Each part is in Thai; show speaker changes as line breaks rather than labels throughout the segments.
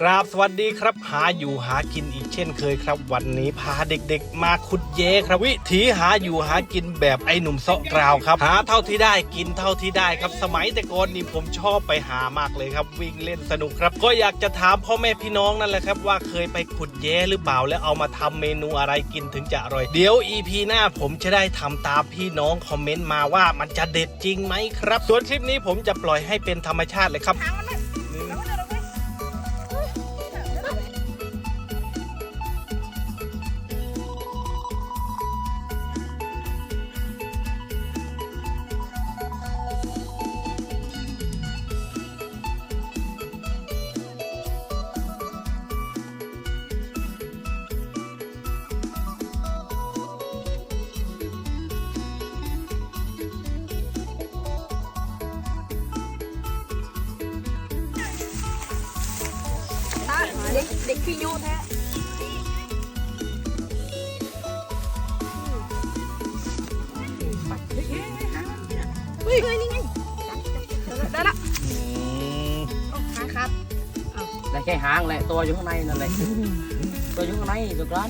กราบสวัสดีครับหาอยู่หากินอีกเช่นเคยครับ วันนี้พาเด็กๆ มาขุดเยครับวิถีหาอยู่หากินแบบไอ้หนุ่มเซาะกราวครับ หาเท่าที่ได้กินเท่าที่ได้ครับ สมัยแต่ก่อนนี่ผมชอบไปหามากเลยครับ วิ่งเล่นสนุกครับ ก็อยากจะถามพ่อแม่พี่น้องนั่นแหละครับ ว่าเคยไปขุดเยหรือเปล่าแล้วเอามาทำเมนูอะไรกินถึงจะอร่อยเดี๋ยว EP หน้าผมจะได้ทำตามพี่น้องคอมเมนต์มาว่ามันจะเด็ดจริงไหมครับส่วนคลิปนี้ผมจะปล่อยให้เป็นธรรมชาติเลยครับ
เด็กเด็กขี้ยุแท้เฮ้ยนี่ไงได้ละหาครับ
ได้แค่หางแหละตัวอยู่ข้างในนั่นแหละตัวอยู่ข้างในตัวกลาง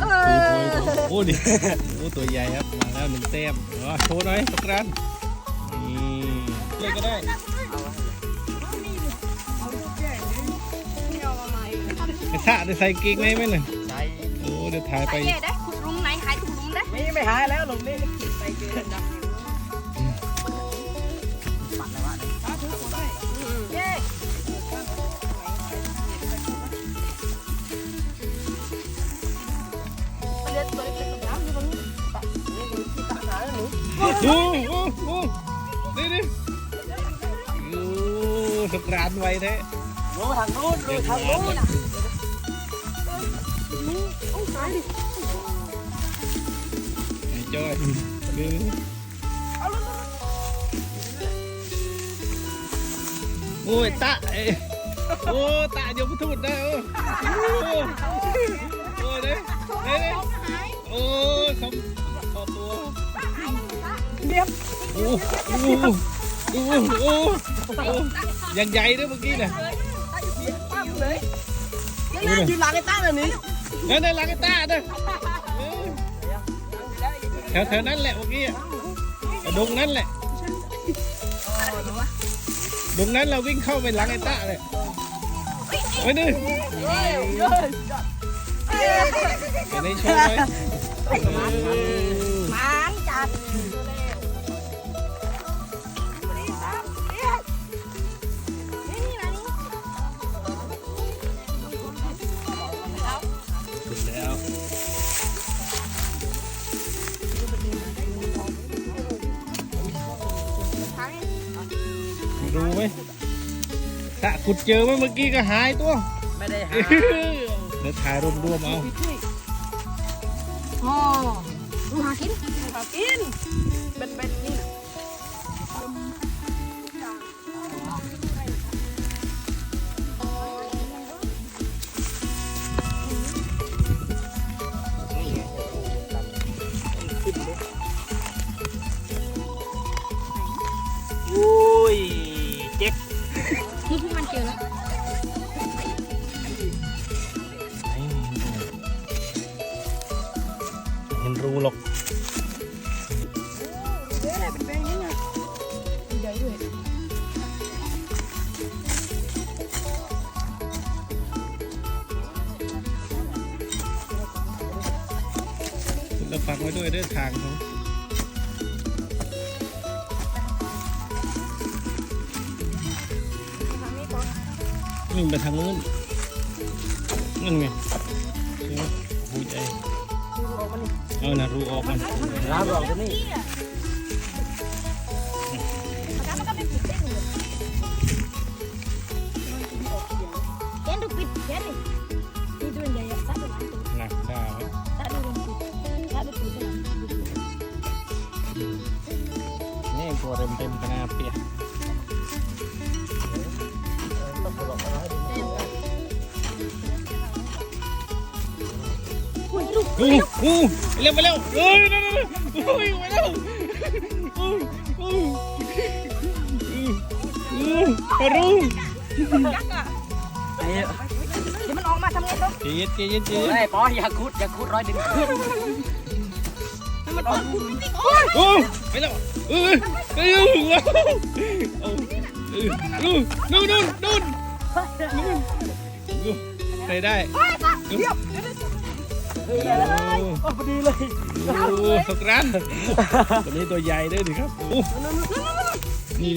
เออ
โอ้ดิโอ้ตัวใหญ่ครับมาแล้วหนึ่งแต้มอ๋อโชว์หน่อยตกรันนี่เลยก็ได้ ไอ้สะได้ใส่กิ๊กไหมไหมเนี่ย
ใช่
โอ้เดี๋ยวถ่าย
ไป
ไป
ได้ขุดรุมไหนหายขุดรุมได้
ไม่ไม่หายแล้วหลงนี่ใส่เกลือดำอยู่ปัดเลยวะ
เย้เลือดตัวเล็กๆน้ำอยู่ตรงนี้
โอ้โหโอ้โหนี่นี่โอ้ตกรันไวแท้
รู้ทางนู้นรู้ทางนู้น
โอ้หายดิ
ไอ้จ้อยนี่โอ้ยตะเอ้ยโอ้ตะยมทูดได้โอ้โอ้โอ้เด้เด้ เด้โอ้สมขอตัว
เดี๋ยว
โอ้โอ้โอ้โอ้โอ้ยังใหญ่ยเมื่อกี้น่ะ
ตั้งเลยยังไงอยู่หลังไอ้ตั้งแบบนี้
นั่นในหลังไอ้ตาเด้อแถวแถวนั้นแหละเมื่อกี้อะดงนั้นแหละดงนั้นเราวิ่งเข้าไปหลังไอ้ตาเลยไปดิไปในโชว์ไป
มันจัด
ดูไหมถ้าขุดเจอไหมเมื่อกี้ก็หายตัว
ไม่ได้หา
เดี๋ยวถ่ายรวมๆเอา
อ๋อดูหากินหากิน เป็นเป็นนี่
ฟังไว้ด้วยเด้วยทางเขา
ทางนี้ก่อน
วิ่งไปทางนู้นนั่นไงใช่ไหมหูใจ
ดูออกมานี่
เอานะรูออกมัน
ร้านเราตัวนี้
ตัว
เต็มเต็มขนาดเปียก
ต้องปลอกเอาไว้ดี
อุ้ยลูก
อู้อู้เร็วไปเร็วเอ้ยนั่นนั่นอู้ยไปเร็วอู้อู้อู้อู้ปลารู
ยักษ์อะ
ไอ้
เดี๋ยวมันออกมาทำไงต้อง
ใจเย็นใจเย็นใจ
โอ้
เย็น
ยปออย่าคุดอย่าคุดร้อยดึงขึ้น
มันออก
โอ้ไปแล้วเออเออเอาเออนู่นนู่นนู่นนู่นใส่ได้
เดี๋ยว
โอ้
พอดีเลย
โหสกรันตัวนี้ตัวใหญ่ด้วยดิครับโอ้นี่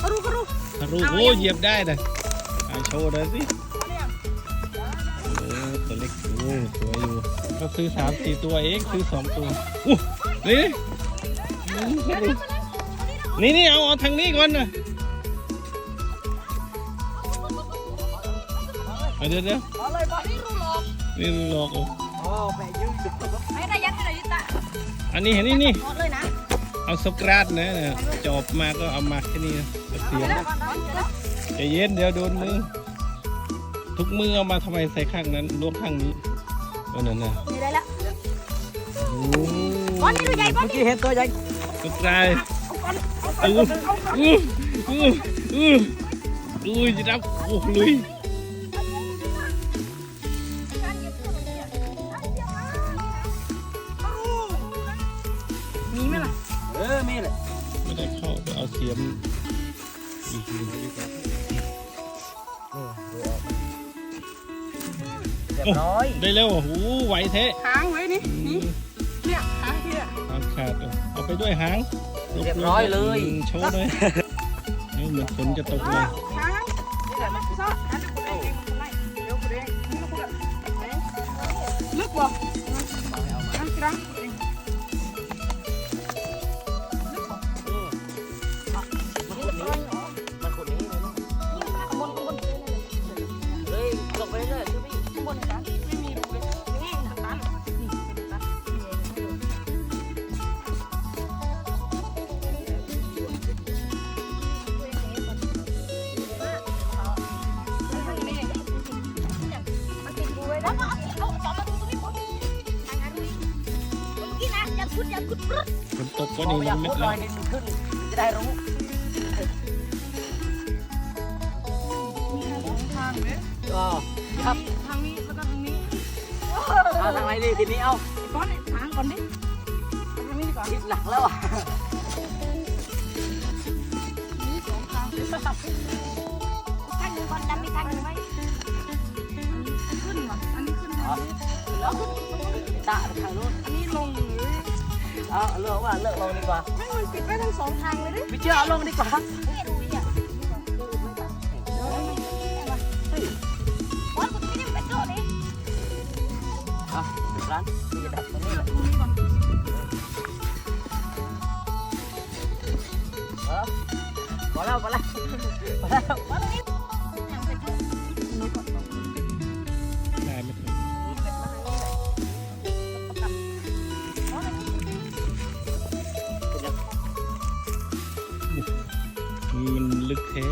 กระดูกระดูก
ทะลุโอ้เหยียบได้นะอะโชว์หน่อยสิตัวเล็กโอ้สวยอยู่ ก็ซื้อสามสี่ตัวเองซื้อสองตัวอู้นี่นี่นี่เอาเอาทางนี้ก่อนนะเอาเดี๋ยวเดี๋ยว
อะไรบ้านี่รู้หรอก
นี่หลอกเอา
โอ้แม่ยืด
ให้ได้ยัดให้ได้ยัดตา
อันนี้เห็นนี่นี่
หมดเลยนะ
เอาสกรัดนะเนี่ยจอบมาก็เอามาแค่นี้นะก็เสีย
เดี๋ยว
นะ
ก่อนนะเดี๋ยวนะ
ใจเย็นเดี๋ยวโดนมือทุกมือเอามาทำไมใส่ข้างนั้นล้วงข้างนี้ ก็นั่นนะ
นี่ได้แล้ว
โอ้
บอลนี่ตัวใหญ่บอล
เมื่อกี้เห็นตัวใหญ่
ตกใจ
เอาก่อนเอาก่อน
อู้
เอาก่อน
อู้อู้อู้อู้จะรับโอ้ลุย
มีไหมล่ะ
เออมีเลย
ไม่ได้เข้าไปเอาเสียมอีกที
เรียบร้อย
ได้แล้วโอ้โหไหวแท้
ค้างไว้นี่นี่เนี่ยค้างที่อะ
หางขาดเอาไปด้วยหาง
เรียบร้อยเลย
โชว์เลยเฮ้ยเหมือนฝนจะตกเลย
ค้างนี่แหละมันซ่อนั่นเป็นคนเองคนไหนเดี๋ยวคนเองนี่คนละลึกบ่ ต
กก็
พอ
นี่
อยาก
มัน
ขุ
เม็ด
ดร้
แล้ว
ขึ้นจะได้รู้
ทางเลย
ก็ครับ
ทางนี้แล้วก็ทางนี้
เอาทางไหนดีทีนี้เอา
ก้อนทางก่อนดิทางนี้ดีกว่า
คิดหนักแล้วอะนี่
สองทางขึ้นว่ะอันนี้ขึ้น
ตะทางนู้น
อันนี้ลงหรือ
เอาเลือกว่าเลือกลงดีกว่า
ให้มันปิดไว้ทั้งสองทางเลยดิ
พี่เชื่อเอาลงดีกว่าเอาร้านมีดับตรงนี้แหละ
ตรงนี้ก่อน
เออพอแล้วพอแล้วพอแล้ว
ลึกแท้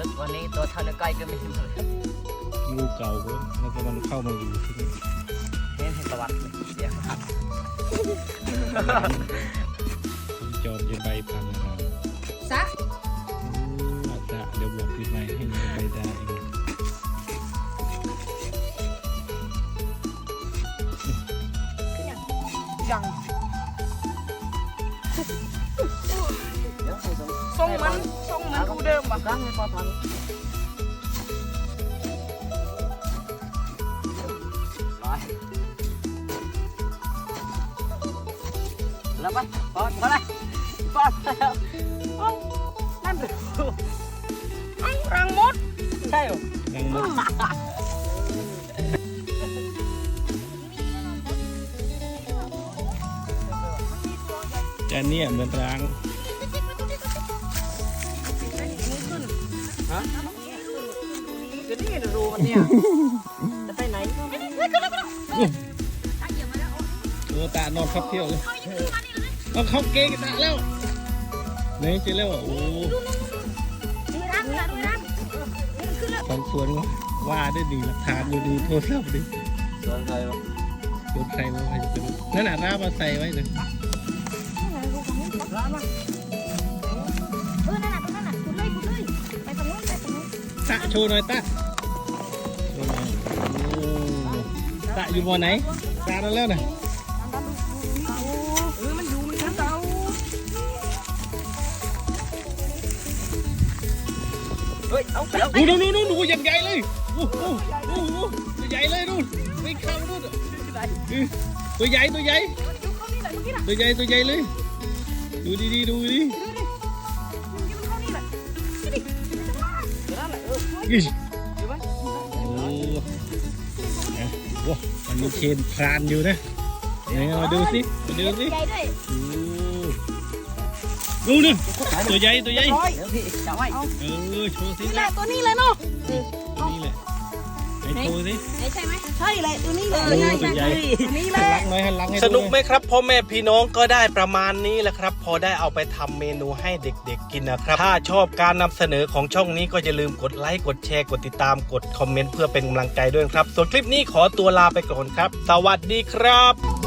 ลึกวันนี้ตัวเท่าเนิ้วก้อยก็ไม่ถึงเลย
งูเก่าก็แล้วก็มันเข้ามาอยู่ที่นี่
เห็นเห็นตะวัดเลยเดี๋ยวครับคุณ
จอมจะใบพังนะครับ
ซะ
อาจจะเดี๋ยวบอกพี่ใหม่ให้มันใบได้เอง
ยัง
ยวให้ตรง
ทรงมันทรงมันรูเดิมป่ะ
กลางให้พอทันไปแล้วไปพอพอแล้วพอแล้ว
นั่นเลยรังมด
ใช่หรอ
ดังมด แต่เนี่ยเหมือนร้าง
ฮะก็นี่รูมันเนี่ย จะไปไหน
โอ้ตานอนครับเที่ยวเลยเอาเขาเกงตาแล้วไหนเจอแล้วอะโอ้
ดูรังนะดูรังมันขึ้นแล้ว
สองส่วนวะว่าได้ดีหลักฐานดูดีโทรศัพท์ดิ
ส่วนใครวะ
ส่วนใครว่าใครจะเป็นนั่นน่ะราบมาใส่ไว้เลย
เออนั่นน่ะตรงนั้นน่ะคุณเลยคุณ
ว์หน่อยตาโชว์หน่อยโอ้ตาอยู่บนไหนตาแล้วแล้วนะ
เออมันอยู่มันเก่า
เฮ้ยเอาเอา
ดูดูดูดูดูอย่างใหญ่เลยโอ้โหโอ้โหตัวใหญ่เลยดูไม่เข้าดูนอือตัวใหญ่ตัวใหญ่
อยู่เข้านี่แหละเมื่อกี้น่ะ
ตัวใหญ่ตัวใหญ่เลย ดูดีดีดูดี
ดูดิมันเข้านี่แหละนี่ดิ
เดี๋ยวนั่นแหละเออ
อิ๊ย
เดี๋ยวไว้
โอ้นะโอ้มันมีเคนพรานอยู่นะไหนมาดูสิมาดูสิ
ด้วย
โอ้ดูนึงตัวใหญ่ตัวใหญ่
ร้ยเดี๋ยวพี่จะไว้
เออโชว์สิ
นี่แหละตัวนี้เลยเนาะ
นี่แหละ ไหนโชว์สิ
ใช่ไหม
ใช่เลยตัวนี้เลย
โอ้ตัวใหญ่
ตัวนี้แห
หัน
ละ
หลังหน่อยหันหลังให้
ส
ดู
นุกไหมครับพ่อแม่พี่น้องก็ได้ประมาณนี้แหละครับ พอได้เอาไปทำเมนูให้เด็กๆกินนะครับ ถ้าชอบการนำเสนอของช่องนี้ก็อย่าลืมกดไลค์กดแชร์กดติดตามกดคอมเมนต์เพื่อเป็นกำลังใจด้วยครับ ส่วนคลิปนี้ขอตัวลาไปก่อนครับ สวัสดีครับ